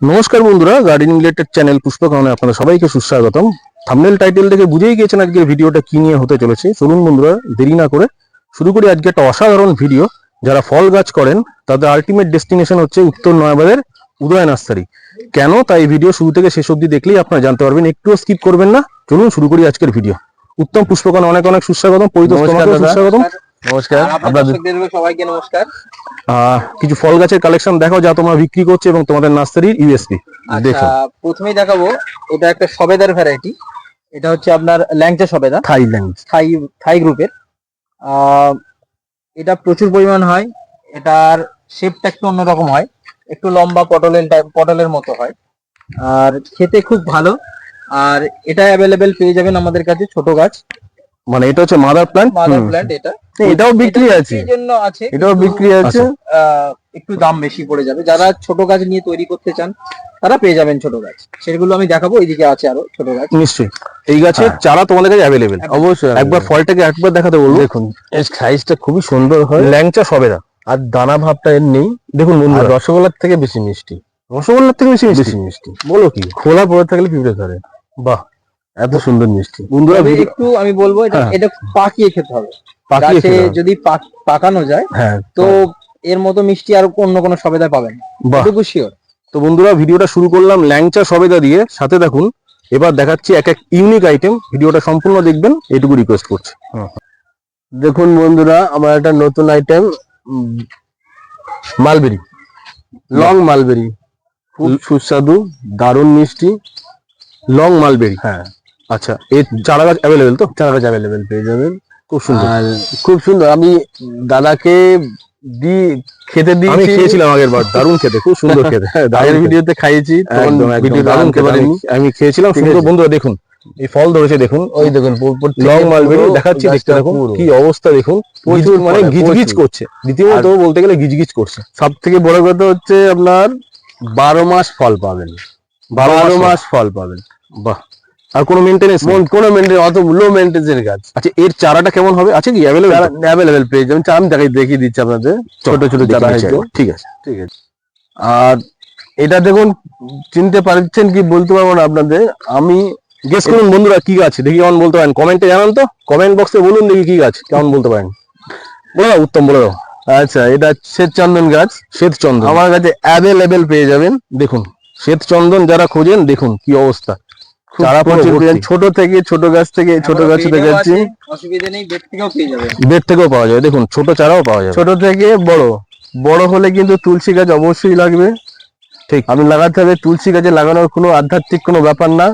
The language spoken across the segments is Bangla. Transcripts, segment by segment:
নমস্কার বন্ধুরা গার্ডেনিং রিলেটেড চ্যানেল পুষ্পকাননে আপনাদের সবাইকে সুস্বাগতম। থামনেল টাইটেল দেখে বুঝেই গিয়েছেন আজকের ভিডিওটা কি নিয়ে হতে চলেছে। চলুন বন্ধুরা দেরি না করে শুরু করি আজকে একটা অসাধারণ ভিডিও যারা ফল গাছ করেন তাদের আলটিমেট ডেস্টিনেশন হচ্ছে উত্তর নয়াবাদের উদয় নার্সারি। কেন? তাই ভিডিও শুরু থেকে শেষ অবধি দেখলেই আপনারা জানতে পারবেন। একটুও স্কিপ করবেন না। চলুন শুরু করি আজকের ভিডিও উত্তম পুষ্পকান অনেক অনেক সুস্বাগতম। নমস্কার সুস্বাগতম। নমস্কার। আপনাদের সবাইকে নমস্কার। কিছু ফল গাছের কালেকশন দেখাও যা তোমরা বিক্রি করছ এবং তোমাদের নার্সারির ইউএসপি আচ্ছা দেখুন প্রথমেই দেখাবো এটা একটা সবেদার ভ্যারাইটি এটা হচ্ছে আপনার ল্যাংচা সবেদা। থাইল্যান্ড থাই থাই গ্রুপের এটা প্রচুর পরিমাণ হয়। এটার শেপটা একটু অন্যরকম হয়। একটু লম্বা পটলের টাইপ পটলের মতো হয়। আর খেতে খুব ভালো। আর এটা অ্যাভেলেবেল পেয়ে যাবেন আমাদের কাছে ছোট গাছ। মানে এটা হচ্ছে মাদার প্ল্যান্ট মাদার প্ল্যান্ট এটা। এটাও বিক্রি আছে। জন্য আছে এটাও বিক্রি আছে। একটু দাম বেশি পড়ে যাবে। যারা ছোট গাছ নিয়ে তৈরি করতে চান তারা পেয়ে যাবেন ছোট গাছ। সেগুলো আমি দেখাবো এইদিকে আছে আরও ছোট গাছ। নিশ্চয়ই। এই গাছের হ্যাঁ। চারা তোমাদের কাছে অ্যাভেলেবেল অবশ্যই একবার ফলটাকে একবার দেখাতে বলব। দেখুন এর সাইজটা খুবই সুন্দর হয়। ল্যাংচা সবে না। আর দানা ভাবটা এর নেই। দেখুন বন্ধুরা। রসগোল্লার থেকে বেশি মিষ্টি। রসগোল্লার থেকে বেশি মিষ্টি। বেশি মিষ্টি। বলো কি? খোলা পড়ে থাকলে পিঁপড়ে ধরে? বাহ। এত সুন্দর মিষ্টি। বন্ধুরা একটু আমি বলব এটা হ্যাঁ। এটা পাকিয়ে খেতে হবে। পাকিয়ে গাছে যদি পাক- পাকানো যায় হ্যাঁ তো এর মতো মিষ্টি আর অন্য কোনো সবেদায় পাবেন এটুকু শিওর তো বন্ধুরা ভিডিওটা শুরু করলাম ল্যাংচা সবেদা দিয়ে। সাথে দেখুন এবার দেখাচ্ছি এক এক ইউনিক আইটেম ভিডিওটা সম্পূর্ণ দেখবেন এটুকু রিকোয়েস্ট করছি। দেখুন বন্ধুরা আমার একটা নতুন আইটেম মালবেরি লং মালবেরি খুব সুস্বাদু দারুণ মিষ্টি। লং মালবেরি হ্যাঁ। আচ্ছা এর চারা গাছ অ্যাভেলেবেল তো? চারা গাছ অ্যাভেলেবেল পেয়ে যাবেন। খুব সুন্দর। আর খুব সুন্দর আমি দাদাকে দি খেতে আমি খেয়েছিলাম আগের বার দারুণ খেতে খুব সুন্দর খেতে। আগের ভিডিওতে খাইয়েছি ভিডিও দারুণ খেতে। আমি- খেয়েছিলাম সুন্দর বন্ধুরা দেখুন এই ফল ধরেছে দেখুন। ওই দেখুন লং মালবেরি দেখাচ্ছি দেখতে দেখুন কি অবস্থা দেখুন। প্রচুর মানে গিজগিজ করছে। দ্বিতীয়ত বলতে গেলে গিজগিজ করছে। সব থেকে বড় কথা হচ্ছে আপনার বারো মাস ফল পাবেন। বারো মাস ফল পাবেন। বাহ আর কোনো মেনটেনেন্স মন কোনো মেনটেন অত লো মেনটেন্সের গাছ আচ্ছা এর চারাটা কেমন হবে? আছে কি অ্যাভেলেবেল অ্যাভেলেবেল পেয়ে যাবেন। চা আমি দেখাই দেখিয়ে দিচ্ছি আপনাদের। ছোট ছোট চারা ঠিক আছে। ঠিক আছে। আর এটা দেখুন চিনতে পারছেন কি বলতে পারব না আপনাদের। আমি গেস করুন বন্ধুরা কি গাছ দেখি কেমন বলতে পারেন। কমেন্টে জানান তো। কমেন্ট বক্সে বলুন দেখি কি গাছ কেমন বলতে পারেন। বলে উত্তম বলে দাও। আচ্ছা এটা শ্বেত চন্দন গাছ। শ্বেত চন্দন আমার কাছে অ্যাভেলেবেল পেয়ে যাবেন। দেখুন শ্বেত চন্দন যারা খোঁজেন দেখুন কি অবস্থা। চারা পুরো প্রচুর। পেয়ে। ছোট থেকে ছোট গাছ থেকে ছোট গাছ দেখাচ্ছি আছে, অসুবিধা নেই বেড থেকেও পেয়ে যাবে। বেড থেকেও পাওয়া যায় দেখুন ছোট চারাও পাওয়া যাবে। ছোট থেকে বড়। বড় হলে কিন্তু তুলসী গাছ অবশ্যই লাগবে। ঠিক। আমি লাগাতে হবে তুলসী গাছে লাগানোর কোনো আধ্যাত্মিক কোনো ব্যাপার না।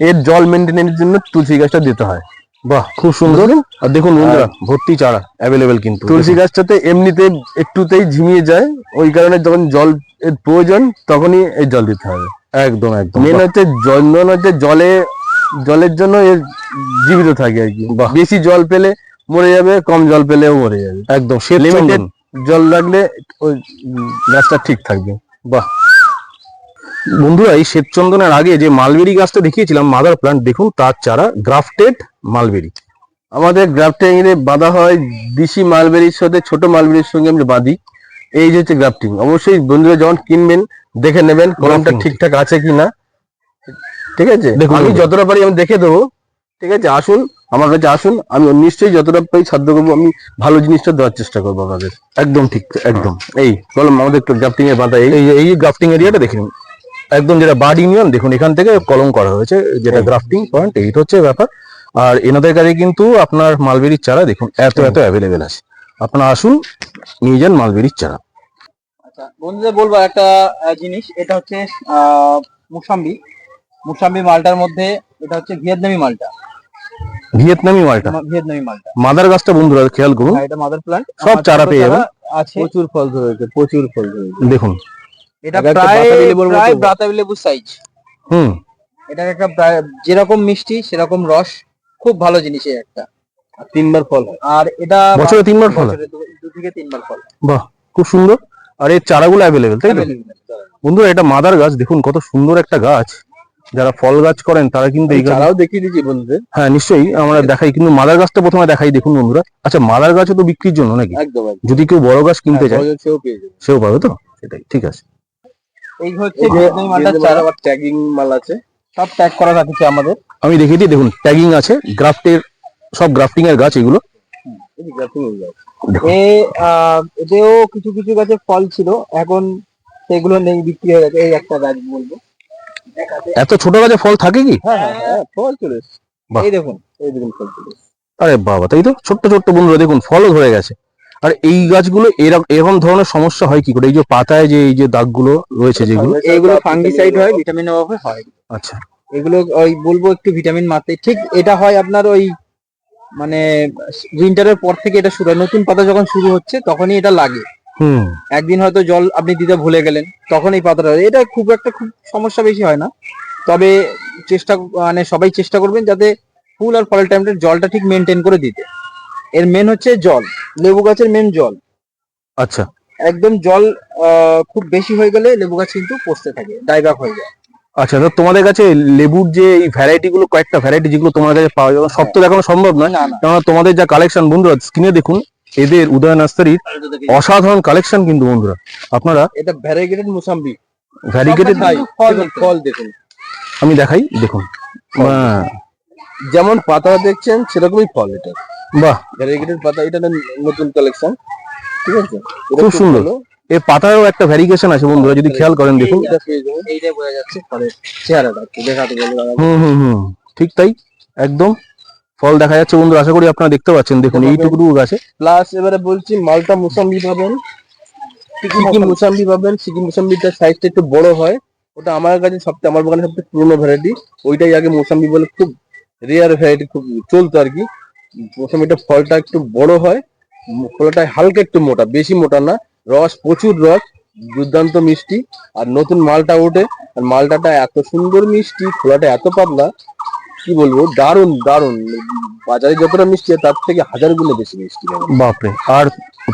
এর জল মেনটেনের জন্য তুলসী গাছটা দিতে হয়। বাহ খুব সুন্দর। আর দেখুন বন্ধুরা ভর্তি চারা অ্যাভেলেবেল কিন্তু। তুলসী গাছটাতে এমনিতে একটুতেই ঝিমিয়ে যায়। ওই কারণে যখন জল এর প্রয়োজন তখনই এই জল দিতে হবে। একদম একদম। মেন হচ্ছে মেন হচ্ছে জলে জলের জন্য এর জীবিত থাকে আর কি। বাহ। বেশি জল পেলে মরে যাবে কম জল পেলেও মরে যাবে। একদম সে লিমিটেড জল লাগলে ওই গাছটা ঠিক থাকবে। বাহ। বন্ধুরা এই শ্বেতচন্দনের আগে যে মালবেরি গাছটা দেখিয়েছিলাম মাদার প্লান্ট দেখুন তার চারা গ্রাফটেড মালবেরি। আমাদের গ্রাফটিং এ বাঁধা হয় দেশি মালবেরির সাথে ছোট মালবেরির সঙ্গে আমরা বাঁধি। এই যে হচ্ছে গ্রাফটিং অবশ্যই বন্ধুরা যখন কিনবেন দেখে নেবেন কলমটা ঠিকঠাক আছে কিনা। ঠিক আছে? দেখুন, আমি যতটা পারি আমি দেখে দেবো। ঠিক আছে? আসুন আমার কাছে আসুন আমি নিশ্চয়ই যতটা পারি সাধ্য করব আমি ভালো জিনিসটা দেওয়ার চেষ্টা করব আপনাদের। একদম ঠিক একদম। এই কলম আমাদের একটু গ্রাফটিং এ বাঁধা এই এই এই গ্রাফটিং এরিয়াটা দেখে নিন একদম যেটা বার্ড ইউনিয়ন দেখুন এখান থেকে কলম করা হয়েছে যেটা গ্রাফটিং পয়েন্ট এইটা হচ্ছে ব্যাপার। আর এনাদের কাছে কিন্তু আপনার মালবেরির চারা দেখুন এত এত অ্যাভেলেবেল আছে। আপনারা আসুন নিয়ে যান মালবেরির চারা। আচ্ছা বন্ধুদের বলব একটা জিনিস এটা হচ্ছে আহ, মুসাম্বি। মুসাম্বি মালটার মধ্যে এটা হচ্ছে ভিয়েতনামি মালটা। ভিয়েতনামি মালটা? ভিয়েতনামি মালটা। মাদার গাছটা বন্ধুরা খেয়াল করুন। এটা মাদার প্লান্ট সব চারা পেয়ে যাবেন। আছে। প্রচুর ফল ধরেছে প্রচুর ফল ধরেছে দেখুন। এটা প্রায় লেবুর প্রায় বাতাবি লেবুর সাইজ হুম। এটার একটা যেরকম মিষ্টি সেরকম রস খুব ভালো জিনিস একটা। তিনবার ফল। আর এটা বছরে তিনবার ফল? হয়? দু থেকে তিনবার ফল। বাহ খুব সুন্দর। আর এর চারাগুলো অ্যাভেলেবেল তাই তো। বন্ধুরা এটা মাদার গাছ দেখুন কত সুন্দর একটা গাছ। যারা ফল গাছ করেন তারা কিন্তু এই চারাও দেখিয়ে দিচ্ছি বন্ধুদের। হ্যাঁ নিশ্চয়ই আমরা দেখাই কিন্তু মাদার গাছটা প্রথমে দেখাই দেখুন বন্ধুরা। আচ্ছা মাদার গাছও তো বিক্রির জন্য নাকি? একদম যদি কেউ বড় গাছ কিনতে হ্যাঁ, চায় সেও পেয়ে যাবে। সেও পাবে তো? সেটাই ঠিক আছে। এই হচ্ছে ভিয়েতনামি চারা ট্যাগিং মাল আছে সব ট্যাগ করা থাকছে আমাদের। আমি দেখিয়ে দিই দেখুন ট্যাগিং আছে গ্রাফটের সব গ্রাফটিং এর গাছ এগুলো। এ এতেও কিছু কিছু গাছে ফল ছিল। এখন সেগুলো নেই বিক্রি হয়ে গেছে। এই একটা গাছ বলব। এত ছোট গাছে ফল থাকে কি? হ্যাঁ হ্যাঁ হ্যাঁ ফল চলে এই দেখুন এই দেখুন ফল চলে আরে বাবা তাই তো? ছোট্ট ছোট্ট বন্ধুরা দেখুন ফলও ধরে গেছে। আর এই গাছগুলো এরকম এরকম ধরনের সমস্যা হয় কি করে? এই যে পাতায় যে এই যে দাগগুলো রয়েছে যেগুলো। এইগুলো ফাঙ্গিসাইড হয় ভিটামিন অভাবে হয়। আচ্ছা। এগুলো ওই বলব একটু ভিটামিন মারতে ঠিক এটা হয় আপনার ওই মানে উইন্টারের পর থেকে এটা শুরু হয়। নতুন পাতা যখন শুরু হচ্ছে তখনই এটা লাগে। হুম। একদিন হয়তো জল আপনি দিতে ভুলে গেলেন তখন এই পাতাটা এটা খুব একটা খুব সমস্যা বেশি হয় না। তবে চেষ্টা মানে সবাই চেষ্টা করবেন যাতে ফুল আর ফলের টাইমটা জলটা ঠিক মেনটেন করে দিতে। এর মেন হচ্ছে জল। লেবু গাছের মেন জল। আচ্ছা। একদম জল খুব বেশি হয়ে গেলে লেবু গাছ কিন্তু পচতে থাকে ডাইব্যাক হয়ে যায়। আচ্ছা তো তোমাদের কাছে লেবুর যে এই ভ্যারাইটি গুলো কয়েকটা ভ্যারাইটি যেগুলো তোমার কাছে পাওয়া যাবে সব তো দেখানো সম্ভব নয়। না তোমাদের যা কালেকশন বন্ধুরা স্ক্রিনে দেখুন এদের উদয় নার্সারির অসাধারণ কালেকশন কিন্তু বন্ধুরা। আপনারা এটা ভ্যারিগেটেড মুসাম্বি। ভ্যারিগেটেড ফল ফল দেখুন। আমি দেখাই দেখুন। যেমন পাতা দেখছেন সেরকমই ফল এটা। বাহ। ভ্যারিগেটেড পাতা এটা নতুন কালেকশন ঠিক আছে? খুব সুন্দর। এর পাতারও একটা ভ্যারিগেশন আছে বন্ধুরা যদি খেয়াল করেন দেখুন। এইটাই বোঝা যাচ্ছে ফলের চেহারাটা দেখাতে হুম হুম হুম ঠিক তাই একদম ফল দেখা যাচ্ছে বন্ধুরা আশা করি আপনারা দেখতে পাচ্ছেন দেখুন এইটুকু গাছে। প্লাস এবারে বলছি মালটা মুসাম্বি পাবেন। সিকিম মুসাম্বি? পাবেন সিকিম মুসাম্বিটার সাইজটা একটু বড় হয়। ওটা আমার কাছে সবচেয়ে আমার বাগানে সবচেয়ে পুরোনো ভ্যারাইটি ওইটাই আগে মুসাম্বি বলে খুব রেয়ার ভ্যারাইটি খুব চলতো আর কি। মুসাম্বিটা ফলটা একটু বড় হয় ফলটা হালকা একটু মোটা বেশি মোটা না। রস প্রচুর রস দুর্দান্ত মিষ্টি। আর নতুন মালটা ওঠে আর মালটাটা এত সুন্দর মিষ্টি খোলাটা এত পাতলা কি বলব দারুণ দারুণ। বাজারে যতটা মিষ্টি তার থেকে হাজার গুণে বেশি মিষ্টি বাপরে আর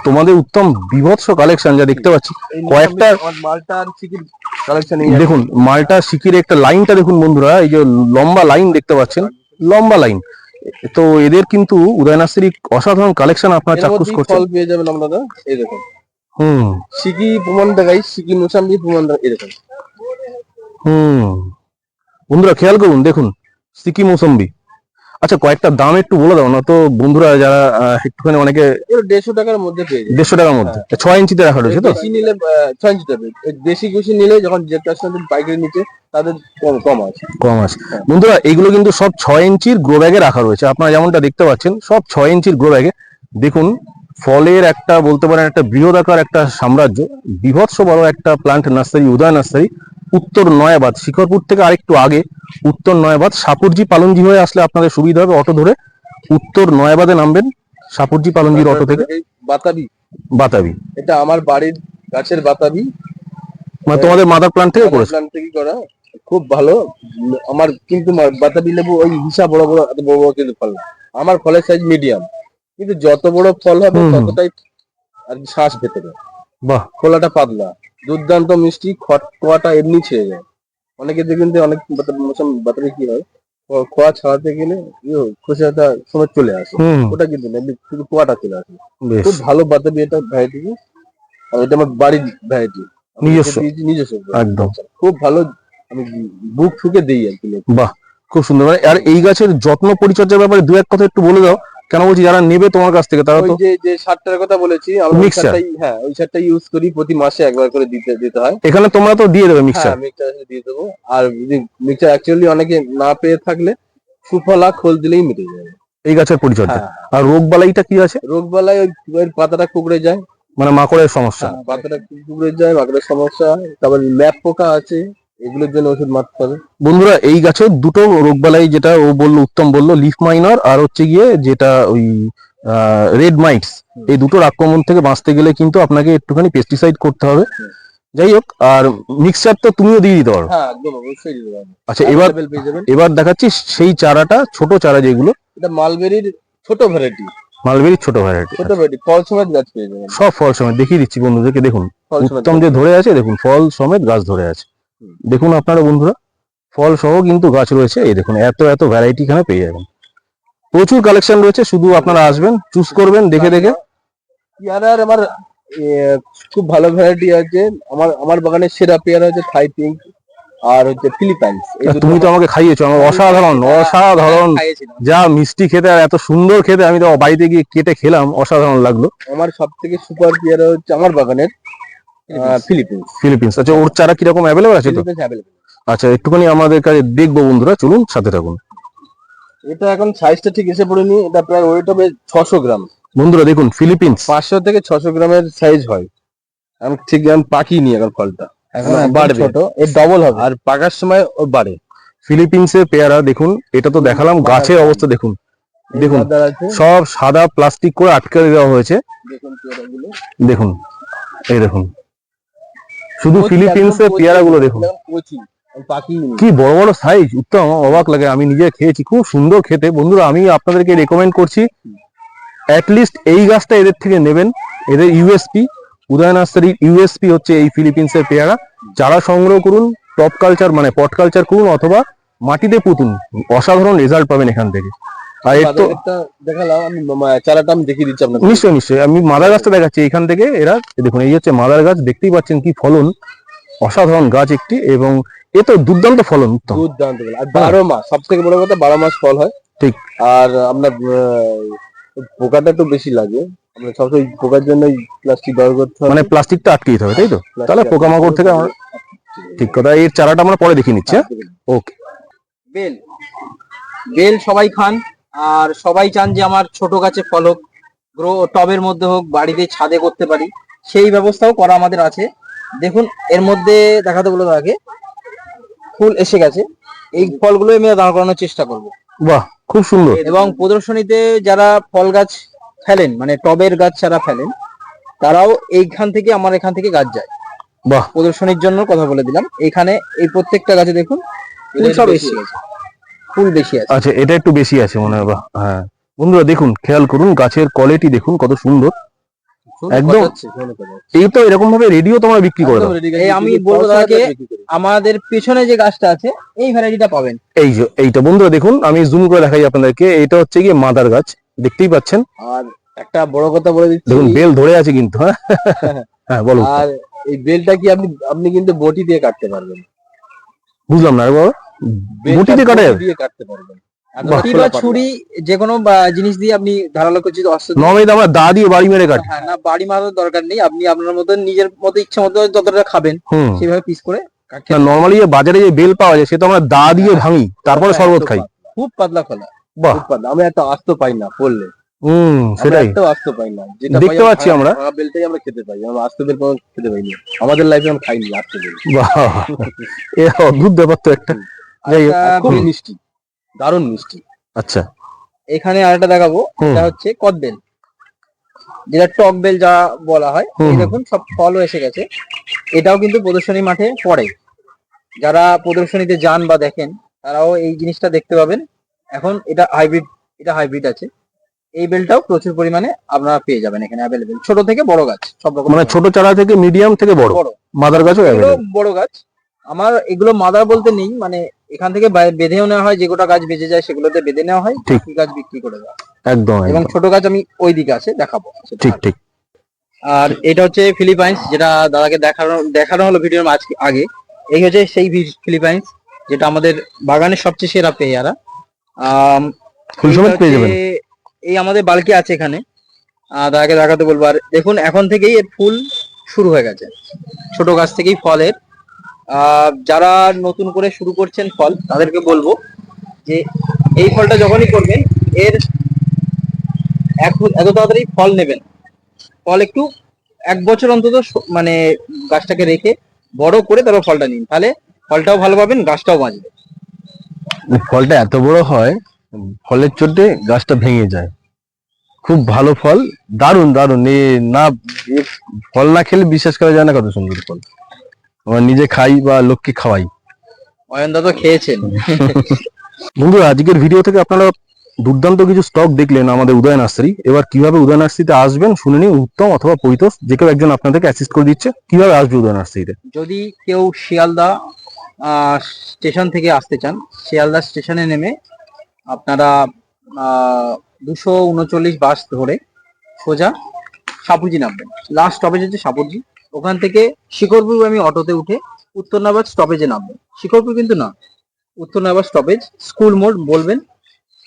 তোমাদের উত্তম বিভৎস কালেকশন যা দেখতে পাচ্ছি কয়েকটা- মালটা আর চিকেন কালেকশন দেখুন। মালটা শিকির একটা লাইনটা দেখুন বন্ধুরা এই যে লম্বা লাইন দেখতে পাচ্ছেন লম্বা লাইন। তো এদের কিন্তু উদয় নার্সারি অসাধারণ কালেকশন আপনার চাক্ষুষ করছেন। পেয়ে যাবেন আপনারা এই দেখুন। হুম। সিকি প্রমাণ দেখাই সিকি মুসাম্বি প্রমাণ দেখাই এই হুম। বন্ধুরা খেয়াল করুন দেখুন সিকি মৌসম্বি। আচ্ছা কয়েকটা দাম একটু বলে দাও না তো বন্ধুরা যারা একটুখানি অনেকে দেড়শো টাকার মধ্যে পেয়ে দেড়শো টাকার মধ্যে। ছয় ইঞ্চিতে রাখা রয়েছে তো? নিলে ছয় ইঞ্চি টাকা দেশি কুশি নিলে যখন যে কাস্টমার পাইকারি নিচে তাদের কম কম আছে। কম আছে। বন্ধুরা এইগুলো কিন্তু সব ছয় ইঞ্চির গ্রো ব্যাগে রাখা রয়েছে। আপনারা যেমনটা দেখতে পাচ্ছেন সব ছয় ইঞ্চির গ্রো ব্যাগে। দেখুন ফলের একটা বলতে পারেন একটা বৃহদাকার একটা সাম্রাজ্য বিভৎস বড় একটা প্লান্ট নার্সারি উদয় নার্সারি উত্তর নয়াবাদ শিখরপুর থেকে আরেকটু আগে উত্তর নয়াবাদ সাপুরজি পালনজি হয়ে আসলে আপনাদের সুবিধা হবে অটো ধরে। উত্তর নয়াবাদে নামবেন সাপুরজি পালনজির অটো থেকে। বাতাবি। বাতাবি। এটা আমার বাড়ির গাছের বাতাবি। মানে তোমাদের মাদার প্লান্ট থেকে করেছে? প্ল্যান থেকে করা। খুব ভালো। আমার কিন্তু বাতাবি লেবু ওই হিসাব বড় বড় বড় বড় কিন্তু ফল আমার ফলের সাইজ মিডিয়াম কিন্তু যত বড় ফল হবে। ততটাই আর কি শ্বাস ভেতরে বাহ। খোলাটা পাতলা। দুর্দান্ত মিষ্টি খোয়াটা এমনি ছেড়ে যায়। অনেকে দেখবেন যে অনেক মৌসুম কি হয় খোয়া ছাড়াতে গেলে ইয়ে খোসাটা সময় চলে আসে। ওটা কিন্তু না শুধু খোয়াটা চলে আসে। খুব ভালো বাতাবি এটা ভ্যারাইটি আর এটা আমার বাড়ির ভ্যারাইটি নিজস্ব। নিজস্ব। একদম। খুব ভালো আমি বুক ঠুকে দিই আর কি বাহ খুব সুন্দর। মানে আর এই গাছের যত্ন পরিচর্যার ব্যাপারে দু এক কথা একটু বলে দাও। কেন বলছি যারা নেবে তোমার কাছ থেকে তারা তো যে যে সারটার কথা বলেছি আমরা ওই Mixture। হ্যাঁ ওই সারটা ইউজ করি প্রতি মাসে একবার করে দিতে দিতে হয়। এখানে তোমরা তো দিয়ে দেবে মিক্সচার হ্যাঁ মিক্সচার দিয়ে দেবো। আর যদি মিক্সচার অ্যাকচুয়ালি অনেকে না পেয়ে থাকলে সুফলা খোল দিলেই মিটে যাবে এই গাছের পরিচর্যা। হ্যাঁ। আর রোগ বালাইটা কি আছে? রোগ বালাই ওই ওই পাতাটা কুকড়ে যায়। মানে মাকড়ের সমস্যা। হ্যাঁ, পাতাটা কুকড়ে যায় মাকড়ের সমস্যা। তারপর ল্যাপ পোকা আছে। এগুলোর জন্য ওষুধ মারতে হবে। বন্ধুরা এই গাছের দুটো রোগ বালাই যেটা ও বলল উত্তম বলল লিফ মাইনার আর হচ্ছে গিয়ে যেটা ওই রেড মাইটস এই দুটোর আক্রমণ থেকে বাঁচতে গেলে কিন্তু আপনাকে একটুখানি পেস্টিসাইড করতে হবে। যাই হোক আর মিক্সচার তো তুমিও দিয়ে দিতে পারো। হ্যাঁ আচ্ছা এবার এবার দেখাচ্ছি সেই চারাটা ছোট চারা যেগুলো। এটা মালবেরির ছোট ভ্যারাইটি মালবেরির ছোট ভ্যারাইটি ছোট ভ্যারাইটি ফল সমেত গাছ পেয়ে যাবেন। সব ফল সময় দেখিয়ে দিচ্ছি বন্ধুদেরকে দেখুন। ফল সমেত উত্তম যে ধরে আছে দেখুন ফল সমেত গাছ ধরে আছে। দেখুন আপনারা বন্ধুরা ফল সহ কিন্তু গাছ রয়েছে এই দেখুন এত এত ভ্যারাইটি এখানে পেয়ে যাবেন। প্রচুর কালেকশন রয়েছে শুধু আপনারা আসবেন চুজ করবেন দেখে দেখে। পেয়ারার আমার খুব ভালো ভ্যারাইটি আছে। আমার আমার বাগানের সেরা পেয়ারা হচ্ছে থাই পিঙ্ক আর হচ্ছে ফিলিপাইন্স তুমি তো আমাকে খাইয়েছো আমার অসাধারণ অসাধারণ। যা মিষ্টি খেতে আর এত সুন্দর খেতে আমি তো বাড়িতে গিয়ে কেটে খেলাম অসাধারণ লাগল। আমার সব থেকে সুপার পেয়ারা হচ্ছে আমার বাগানের ফিলিপিন্স। ফিলিপিন্স। আচ্ছা ওর চারা কীরকম অ্যাভেলেবল আছে তো আচ্ছা একটুখানি আমাদের কাছে দেখব বন্ধুরা চলুন সাথে থাকুন। এটা এখন সাইজটা ঠিক এসে পড়েনি এটা প্রায় ওয়েট হবে ছশো গ্রাম। বন্ধুরা দেখুন ফিলিপিন্স। পাঁচশো থেকে ছশো গ্রামের সাইজ হয়। আমি ঠিক আমি পাকিনি এখন ফলটা। এখন একদম বাড়বে। ছোট এর ডবল হবে। আর পাকার সময় ও বাড়ে। ফিলিপিন্সের পেয়ারা দেখুন এটা তো দেখালাম গাছের অবস্থা দেখুন। দেখুন সব সাদা প্লাস্টিক করে আটকে দেওয়া হয়েছে। দেখুন পেয়ারাগুলো। দেখুন এই দেখুন। শুধু কচি, ফিলিপিন্সের পেয়ারা গুলো দেখুন। কি বড় বড় সাইজ উত্তম অবাক লাগে আমি নিজে খেয়েছি খুব সুন্দর খেতে। বন্ধুরা আমি আপনাদেরকে রেকমেন্ড করছি লিস্ট এই গাছটা এদের থেকে নেবেন এদের ইউএসপি উদয় নার্সারির ইউএসপি হচ্ছে এই ফিলিপিন্সের পেয়ারা। চারা সংগ্রহ করুন টপ কালচার মানে পট কালচার করুন অথবা মাটিতে পুতুন অসাধারণ রেজাল্ট পাবেন এখান থেকে। আর এর তো দেখালাম আমি চারাটা আমি দেখিয়ে দিচ্ছি আপনাকে নিশ্চয়ই নিশ্চয়ই। আমি মাদার গাছটা দেখাচ্ছি এখান থেকে। এরা দেখুন এই হচ্ছে মাদার গাছ। দেখতেই পাচ্ছেন কি ফলন। অসাধারণ গাছ একটি এবং এ তো দুর্দান্ত ফলন দুর্দান্ত আর বারো মাস সব থেকে বড় কথা বারো মাস ফল হয়। ঠিক। আর আপনার পোকাটা একটু বেশি লাগে। আমরা সবসময় পোকার জন্য প্লাস্টিক ব্যবহার করতে মানে প্লাস্টিকটা আটকে দিতে হবে তাই তো? তাহলে পোকামাকড় থেকে আমরা ঠিক কথা। এর চারাটা আমরা পরে দেখিয়ে নিচ্ছি হ্যাঁ? ওকে বেল। বেল সবাই খান। আর সবাই চান যে আমার ছোট গাছে ফল হোক গ্রো টবের মধ্যে হোক বাড়িতে ছাদে করতে পারি সেই ব্যবস্থাও করা আমাদের আছে। দেখুন এর মধ্যে দেখাতে বলে আগে ফুল এসে গেছে। এই ফলগুলো আমি দাঁড় করানোর চেষ্টা করব। বাহ খুব সুন্দর। এবং প্রদর্শনীতে যারা ফল গাছ ফেলেন মানে টবের গাছ যারা ফেলেন তারাও এইখান থেকে আমার এখান থেকে গাছ যায়। বাহ। প্রদর্শনীর জন্য কথা বলে দিলাম। এখানে এই প্রত্যেকটা গাছে দেখুন সব এসে গেছে। ফুল বেশি আছে। আচ্ছা এটা একটু বেশি আছে মনে হয় হ্যাঁ। বন্ধুরা দেখুন খেয়াল করুন গাছের কোয়ালিটি দেখুন কত সুন্দর। একদম। এই তো এরকম ভাবে রেডিও তোমরা বিক্রি করে দাও। এই আমি বলব দাদাকে আমাদের পেছনে যে গাছটা আছে এই ভ্যারাইটিটা পাবেন। এই যে এইটা বন্ধুরা দেখুন আমি জুম করে দেখাই আপনাদেরকে এটা হচ্ছে গিয়ে মাদার গাছ দেখতেই পাচ্ছেন। আর একটা বড় কথা বলে দিচ্ছি। দেখুন বেল ধরে আছে কিন্তু হ্যাঁ। হ্যাঁ বলো আর এই বেলটা কি আপনি আপনি কিন্তু বটি দিয়ে কাটতে পারবেন। বুঝলাম না আরে বাবা। বটিতে দিয়ে কাটতে পারবেন। একদম বাহ, বা ছুরি যে কোনো জিনিস দিয়ে আপনি ধারালো কিছু অস্ত্র নর্মালি আমরা দা দিয়ে বাড়ি মেরে কাটি। হ্যাঁ না বাড়ি মারার দরকার নেই। আপনি আপনার মতো নিজের মতো ইচ্ছা মতো যতটা খাবেন সেভাবে পিস করে না নর্মালি যে বাজারে যে বেল পাওয়া যায় সেটা আমরা দা দিয়ে ভাঙি তারপরে হ্যাঁ, শরবত খাই। খুব পাতলা খোলা বাহ। পাতলা। আমি এত আস্ত পাই না পড়লে হুম সেটাই। একটাও আস্ত পাই না। যেটা দেখতে পাচ্ছি আমরা। বেলটাই আমরা খেতে পাই। আমরা আস্ত বেল খেতে পাইনি আমাদের লাইফে আমি খাইনি আস্ত বেল। বাহ। এ অদ্ভুত ব্যাপার তো একটা। যাই হোক, একটা খুব হুম, মিষ্টি। দারুণ মিষ্টি। আচ্ছা। এখানে আরেকটা দেখাবো। এটা হচ্ছে কদবেল যেটা টক বেল যা বলা হয় দেখুন সব ফলও এসে গেছে। এটাও কিন্তু প্রদর্শনী মাঠে পড়ে। যারা প্রদর্শনীতে যান বা দেখেন তারাও এই জিনিসটা দেখতে পাবেন। এখন এটা হাইব্রিড এটা হাইব্রিড আছে। এই বেলটাও প্রচুর পরিমাণে আপনারা পেয়ে যাবেন এখানে অ্যাভেলেবেল ছোট থেকে বড় গাছ সব রকম মানে ছোট চারা থেকে মিডিয়াম থেকে বড়? বড়। মাদার গাছও বড় গাছ। আমার এগুলো মাদার বলতে নেই মানে এখান থেকে বেঁধেও নেওয়া হয় যে গোটা গাছ বেঁচে যায় সেগুলোতে বেঁধে নেওয়া হয় ঠিক। গাছ বিক্রি করে দেওয়া একদম এবং ছোট গাছ আমি ওই দিকে আছে দেখাবো। ঠিক ঠিক। আর এটা হচ্ছে ফিলিপাইন্স যেটা দাদাকে দেখানো দেখানো হলো ভিডিওর মাঝ আগে। এই হচ্ছে সেই ফিলিপাইন্স যেটা আমাদের বাগানের সবচেয়ে সেরা পেয়ারা। এই আমাদের বালকি আছে এখানে। দাদাকে দেখাতে বলব। আর দেখুন এখন থেকেই এর ফুল শুরু হয়ে গেছে। ছোট গাছ থেকেই ফলের। যারা নতুন করে শুরু করছেন ফল, তাদেরকে বলব যে এই ফলটা যখনই করবেন, এর এত তাড়াতাড়ি ফল নেবেন। ফল একটু এক বছর অন্তত মানে গাছটাকে রেখে বড় করে তারপর ফলটা নিন। তাহলে ফলটাও ভালো পাবেন, গাছটাও বাঁচবে। ফলটা এত বড় হয়, ফলের চোটে গাছটা ভেঙে যায়। খুব ভালো ফল দারুণ এ না ফল না খেলে বিশ্বাস করা যায় না কত সুন্দর ফল। আমরা নিজে খাই বা লোককে খাওয়াই। অয়নদা তো খেয়েছেন। বন্ধুরা আজকের ভিডিও থেকে আপনারা দুর্দান্ত কিছু স্টক দেখলেন আমাদের উদয় নার্সারি। এবার কীভাবে উদয় নার্সারিতে আসবেন শুনে নিন উত্তম অথবা পরিতোষ যে কেউ একজন আপনাদেরকে অ্যাসিস্ট করে দিচ্ছে কীভাবে আসবে উদয় নার্সারিতে? যদি কেউ শিয়ালদা আহ, স্টেশন থেকে আসতে চান শিয়ালদা স্টেশনে নেমে আপনারা দুশো উনচল্লিশ বাস ধরে সোজা সাপুজি নামবেন। লাস্ট স্টপেজ হচ্ছে সাপুরজি ওখান থেকে শিকরপুর আমি অটোতে উঠে উত্তরনাবাদ স্টপেজে নামবেন শিকরপুর কিন্তু না উত্তরনাবাদ স্টপেজ স্কুল মোড় বলবেন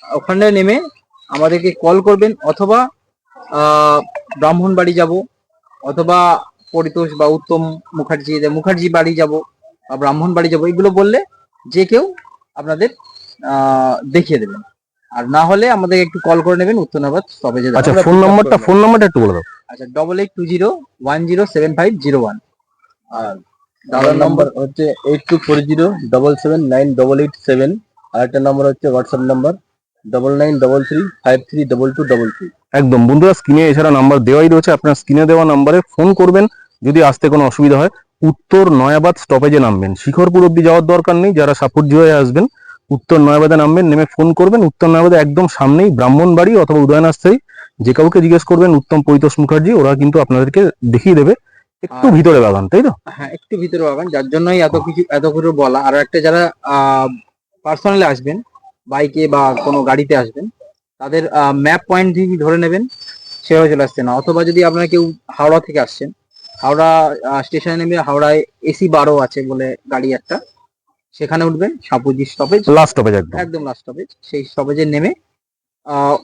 ওখানে নেমে আমাদেরকে কল করবেন অথবা ব্রাহ্মণবাড়ি যাব, অথবা পরিতোষ বা উত্তম মুখার্জি মুখার্জি বাড়ি যাব বা ব্রাহ্মণবাড়ি যাব, এগুলো বললে যে কেউ আপনাদের দেখিয়ে দেবেন। আর না হলে আমাদের একটু কল করে নেবেন উত্তরনাবাদ স্টপেজে আচ্ছা ফোন নাম্বারটা ফোন নাম্বারটা একটু বলে দাও। আচ্ছা double eight two zero one zero seven five zero one আর দাদার নাম্বার হচ্ছে eight two four zero double seven nine double eight seven আর একটা নম্বর হচ্ছে WhatsApp number double nine double three five three double two double three একদম। বন্ধুরা স্ক্রিনে এছাড়া নাম্বার দেওয়াই রয়েছে। আপনার স্ক্রিনে দেওয়া নাম্বারে ফোন করবেন। যদি আসতে কোনো অসুবিধা হয় উত্তর নয়াবাদ স্টপেজে নামবেন। শিখরপুর অব্দি যাওয়ার দরকার নেই। যারা সাপুরজি হয়ে আসবেন উত্তর নয়াবাদে নামবেন নেমে ফোন করবেন। উত্তর নয়াবাদে একদম সামনেই ব্রাহ্মণবাড়ি অথবা উদয়নাস্থায়ী যে কাউকে জিজ্ঞেস করবেন উত্তম পৈতোষ মুখার্জি ওরা কিন্তু আপনাদেরকে দেখিয়ে দেবে। একটু ভিতরে বাগান তাই তো? হ্যাঁ একটু ভিতরে বাগান যার জন্যই এত কিছু এত কিছু বলা। আর একটা যারা পার্সোনালি আসবেন বাইকে বা কোনো গাড়িতে আসবেন তাদের ম্যাপ পয়েন্ট যদি ধরে নেবেন সেভাবে চলে আসছে না। অথবা যদি আপনারা কেউ হাওড়া থেকে আসছেন হাওড়া স্টেশনে নেমে হাওড়ায় এসি বারো আছে বলে গাড়ি একটা সেখানে উঠবেন সাপুজি স্টপেজ লাস্ট স্টপেজ একদম। একদম লাস্ট স্টপেজ সেই স্টপেজে নেমে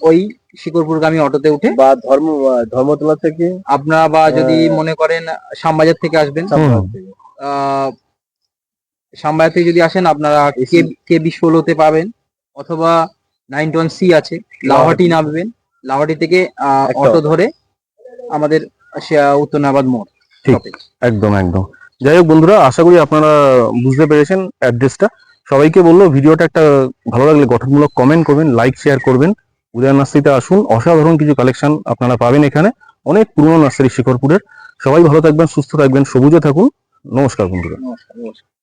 ওই শিকরপুরগামী অটোতে উঠে বা ধর্ম ধর্মতলা থেকে আপনারা বা যদি মনে করেন শ্যামবাজার থেকে আসবেন শ্যামবাজার থেকে। যদি আসেন আপনারা কেবি ষোলোতে পাবেন অথবা নাইন ওয়ান সি আছে লাহাটি নামবেন। লাহাটি থেকে আহ, অটো ধরে আমাদের উত্তরনাবাদ মোড় ঠিক। একদম একদম। যাই হোক বন্ধুরা আশা করি আপনারা বুঝতে পেরেছেন অ্যাড্রেসটা। সবাইকে বলল ভিডিওটা একটা ভালো লাগলে গঠনমূলক কমেন্ট করবেন লাইক শেয়ার করবেন। উদয় নার্সারিতে আসুন। অসাধারণ কিছু কালেকশন আপনারা পাবেন এখানে। অনেক পুরনো নার্সারি শিখরপুরের। সবাই ভালো থাকবেন, সুস্থ থাকবেন, সবুজে থাকুন। নমস্কার বন্ধুরা। নমস্কার নমস্কার।